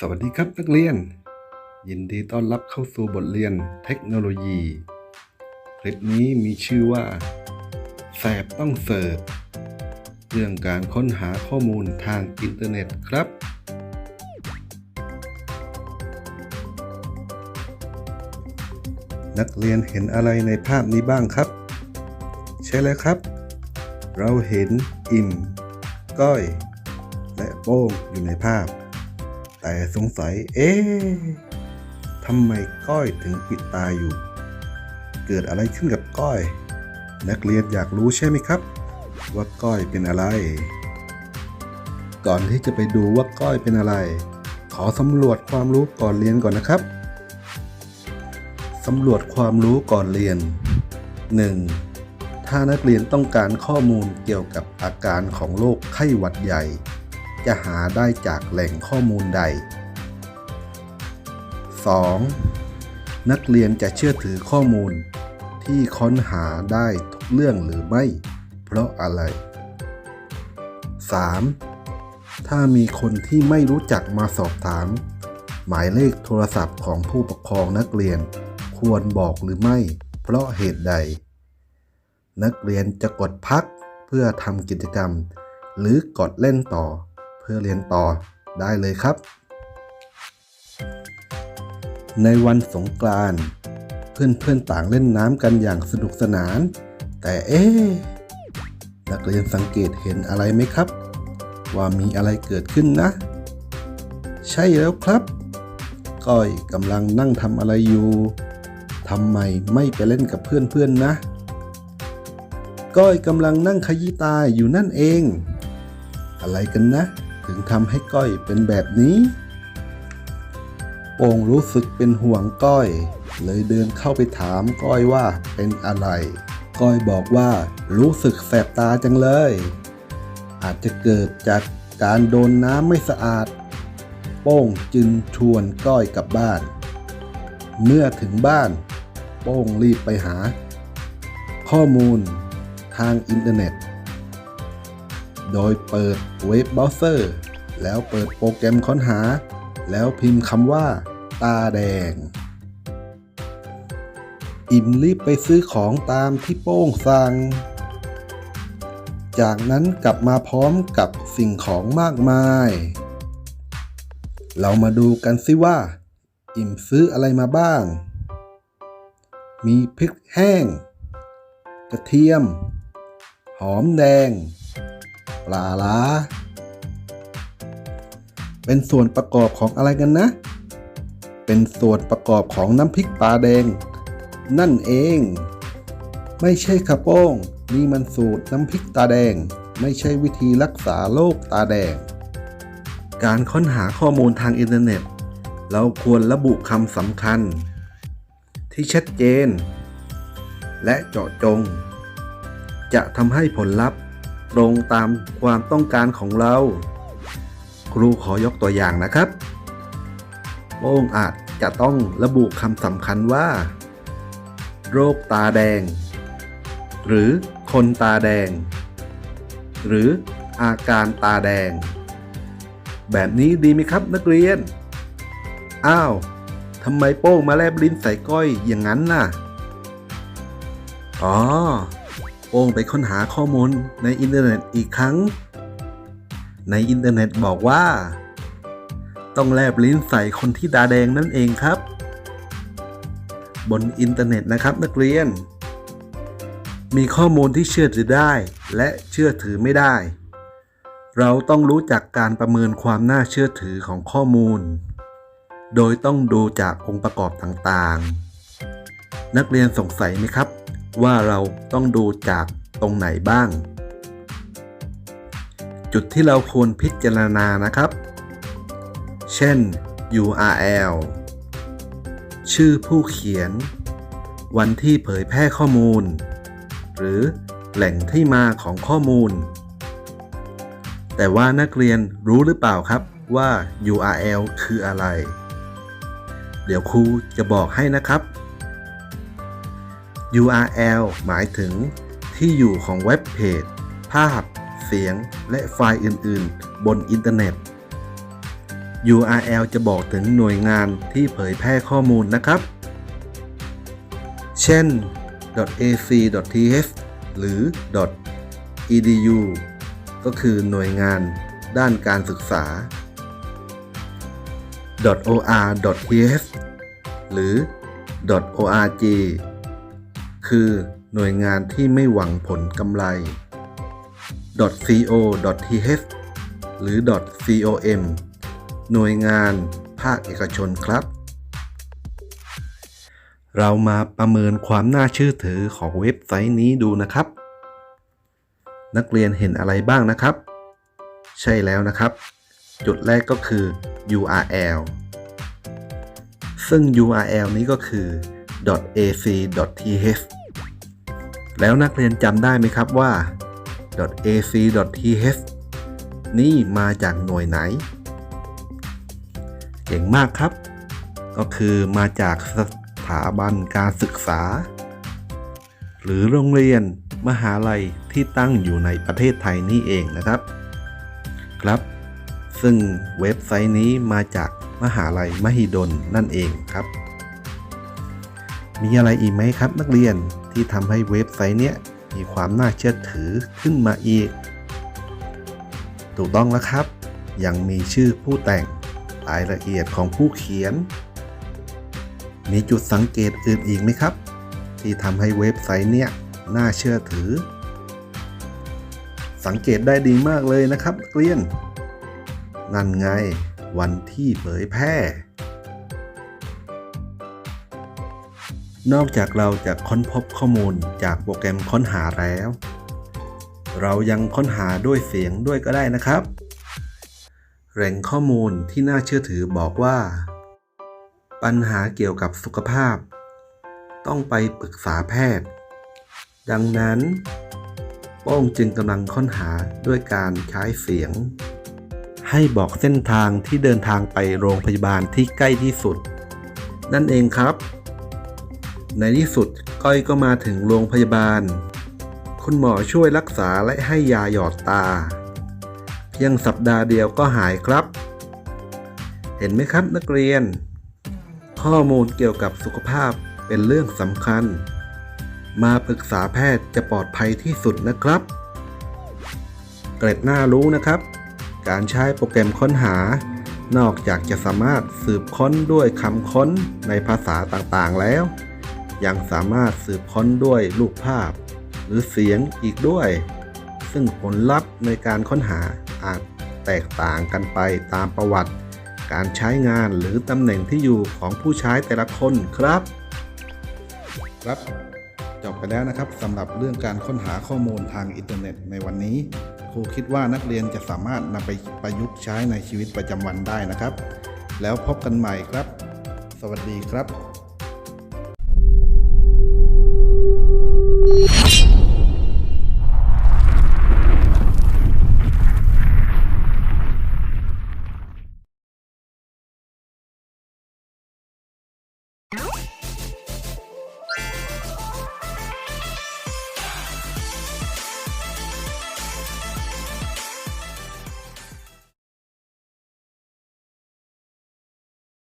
สวัสดีครับนักเรียน ยินดีต้อนรับเข้าสู่บทเรียนเทคโนโลยี คลิปนี้มีชื่อว่าแสบต้องเสิร์ชเรื่องการค้นหาข้อมูลทางอินเทอร์เน็ตครับ นักเรียนเห็นอะไรในภาพนี้บ้างครับ ใช่แล้วครับ เราเห็นอิ่ม ก้อย และโป้งอยู่ในภาพ แต่สงสัย เอ๊ะทำไมก้อยถึงปิดตาอยู่ เกิดอะไรขึ้นกับก้อย นักเรียนอยากรู้ใช่ไหมครับ ว่าก้อยเป็นอะไร ก่อนที่จะไปดูว่าก้อยเป็นอะไร ขอสำรวจความรู้ก่อนเรียนก่อนนะครับสำรวจความรู้ก่อนเรียน 1. ถ้านักเรียนต้องการข้อมูลเกี่ยวกับอาการของโรคไข้หวัดใหญ่ จะหาได้จากแหล่งข้อมูลใด 2. นักเรียนจะเชื่อถือข้อมูล ที่ค้นหาได้ทุกเรื่องหรือไม่ เพราะอะไร 3. ถ้ามีคนที่ไม่รู้จักมาสอบถาม หมายเลขโทรศัพท์ของผู้ปกครองนักเรียนควรบอกหรือไม่ เพราะเหตุใด นักเรียนจะกดพักเพื่อทำกิจกรรม หรือกดเล่นต่อ เพื่อเรียนต่อได้เลยครับ ในวันสงกรานต์เพื่อนๆต่างเล่นน้ำกันอย่างสนุกสนาน แต่เอ๊ะนักเรียนสังเกตเห็นอะไรไหมครับ ว่ามีอะไรเกิดขึ้นนะ ใช่แล้วครับ ก้อยกำลังนั่งทำอะไรอยู่ทำไมไม่ไปเล่นกับเพื่อนๆนะ ก้อยกำลังนั่งขยี้ตาอยู่นั่นเอง อะไรกันนะ ถึงทำให้ก้อยเป็นแบบนี้ โป่งรู้สึกเป็นห่วงก้อย เลยเดินเข้าไปถามก้อยว่าเป็นอะไร ก้อยบอกว่ารู้สึกแสบตาจังเลย อาจจะเกิดจากการโดนน้ำไม่สะอาด โป้งจึงชวนก้อยกลับบ้าน เมื่อถึงบ้าน โป้งรีบไปหา ข้อมูลทางอินเทอร์เน็ต โดยเปิดเว็บเบราว์เซอร์ แล้วเปิดโปรแกรมค้นหา แล้วพิมพ์คำว่า ตาแดง อิ่มรีบไปซื้อของตามที่โป้งสั่ง จากนั้นกลับมาพร้อมกับสิ่งของมากมาย เรามาดูกันสิว่า อิ่มซื้ออะไรมาบ้าง มีพริกแห้ง กระเทียม หอมแดง ปลาล้าเป็นส่วนประกอบของอะไรกันนะ เป็นส่วนประกอบของน้ำพริกปลาแดง นั่นเอง ไม่ใช่ค่ะโป้งนี่มันสูตรน้ำพริกตาแดง ไม่ใช่วิธีรักษาโรคตาแดง การค้นหาข้อมูลทางอินเทอร์เน็ต เราควรระบุคำสำคัญ ที่ชัดเจน และเจาะจง จะทำให้ผลลัพธ์ ตรงตามความต้องการของเรา ครูขอยกตัวอย่างนะครับ โป้งอาจจะต้องระบุคำสำคัญว่า โรคตาแดง หรือคนตาแดง หรืออาการตาแดง แบบนี้ดีไหมครับนักเรียน อ้าวทำไมโป้งมาแลบลิ้นใส่ก้อยอย่างนั้นน่ะ อ๋อ โป้งไปค้นหาข้อมูลในอินเทอร์เน็ตอีกครั้ง ในอินเทอร์เน็ตบอกว่า ต้องแลบลิ้นใส่คนที่ตาแดงนั่นเองครับ บนอินเทอร์เน็ตนะครับนักเรียน มีข้อมูลที่เชื่อถือได้และเชื่อถือไม่ได้ เราต้องรู้จักการประเมินความน่าเชื่อถือของข้อมูล โดยต้องดูจากองค์ประกอบต่างๆ นักเรียนสงสัยไหมครับ ว่าเราต้องดูจากตรงไหนบ้าง จุดที่เราควรพิจารณานะครับ เช่น URL ชื่อผู้เขียน วันที่เผยแพร่ข้อมูล หรือแหล่งที่มาของข้อมูล แต่ว่านักเรียนรู้หรือเปล่าครับว่า URL คืออะไร เดี๋ยวครูจะบอกให้นะครับ URL หมายถึงที่อยู่ของเว็บเพจ ภาพ เสียง และไฟล์อื่น ๆ บนอินเทอร์เน็ต URL จะบอกถึงหน่วยงานที่เผยแพร่ข้อมูลนะครับ เช่น .ac.th หรือ .edu ก็คือหน่วยงานด้านการศึกษา .or.th หรือ .org คือหน่วยงานที่ไม่หวังผลกำไร .co.th หรือ .com หน่วยงานภาคเอกชนครับ เรามาประเมินความน่าเชื่อถือของเว็บไซต์นี้ดูนะครับ นักเรียนเห็นอะไรบ้างนะครับ ใช่แล้วนะครับ จุดแรกก็คือ URL ซึ่ง URL นี้ก็คือ .ac.th แล้วนักเรียนจำได้ไหมครับว่า .ac.th นี่มาจากหน่วยไหน เก่งมากครับ ก็คือมาจากสถาบันการศึกษา หรือโรงเรียนมหาลัยที่ตั้งอยู่ในประเทศไทยนี่เองนะครับ ครับ ซึ่งเว็บไซต์นี้มาจากมหาลัยมหิดลนั่นเองครับ มีอะไรอีกไหมครับ นักเรียนที่ทำให้เว็บไซต์เนี้ยมีความน่าเชื่อถือขึ้นมาอีก ถูกต้องแล้วครับ ยังมีชื่อผู้แต่งรายละเอียดของผู้เขียน มีจุดสังเกตอื่นอีกไหมครับ ที่ทำให้เว็บไซต์เนี้ยน่าเชื่อถือ สังเกตได้ดีมากเลยนะครับนักเรียน นั่นไงวันที่เผยแพร่ นอกจากเราจะค้นพบข้อมูลจากโปรแกรมค้นหาแล้ว เรายังค้นหาด้วยเสียงด้วยก็ได้นะครับ แหล่งข้อมูลที่น่าเชื่อถือบอกว่า ปัญหาเกี่ยวกับสุขภาพ ต้องไปปรึกษาแพทย์ ดังนั้น โป้งจึงกำลังค้นหาด้วยการใช้เสียง ให้บอกเส้นทางที่เดินทางไปโรงพยาบาลที่ใกล้ที่สุด นั่นเองครับ ในที่สุดก้อยก็มาถึงโรงพยาบาล คุณหมอช่วยรักษาและให้ยาหยอดตา เพียงสัปดาห์เดียวก็หายครับ เห็นไหมครับนักเรียน ข้อมูลเกี่ยวกับสุขภาพเป็นเรื่องสำคัญ มาปรึกษาแพทย์จะปลอดภัยที่สุดนะครับ เกร็ดน่ารู้นะครับ การใช้โปรแกรมค้นหานอกจากจะสามารถสืบค้นด้วยคำค้นในภาษาต่างๆแล้ว ยังสามารถสืบค้นด้วยรูปภาพ หรือเสียงอีกด้วย ซึ่งผลลัพธ์ในการค้นหาอาจแตกต่างกันไปตามประวัติ การใช้งานหรือตำแหน่งที่อยู่ของผู้ใช้แต่ละคนครับ ครับจบไปแล้วนะครับสำหรับเรื่องการค้นหาข้อมูลทางอินเทอร์เน็ตในวันนี้ครูคิดว่านักเรียนจะสามารถนำไปประยุกต์ใช้ในชีวิตประจำวันได้นะครับ แล้วพบกันใหม่ครับ สวัสดีครับ you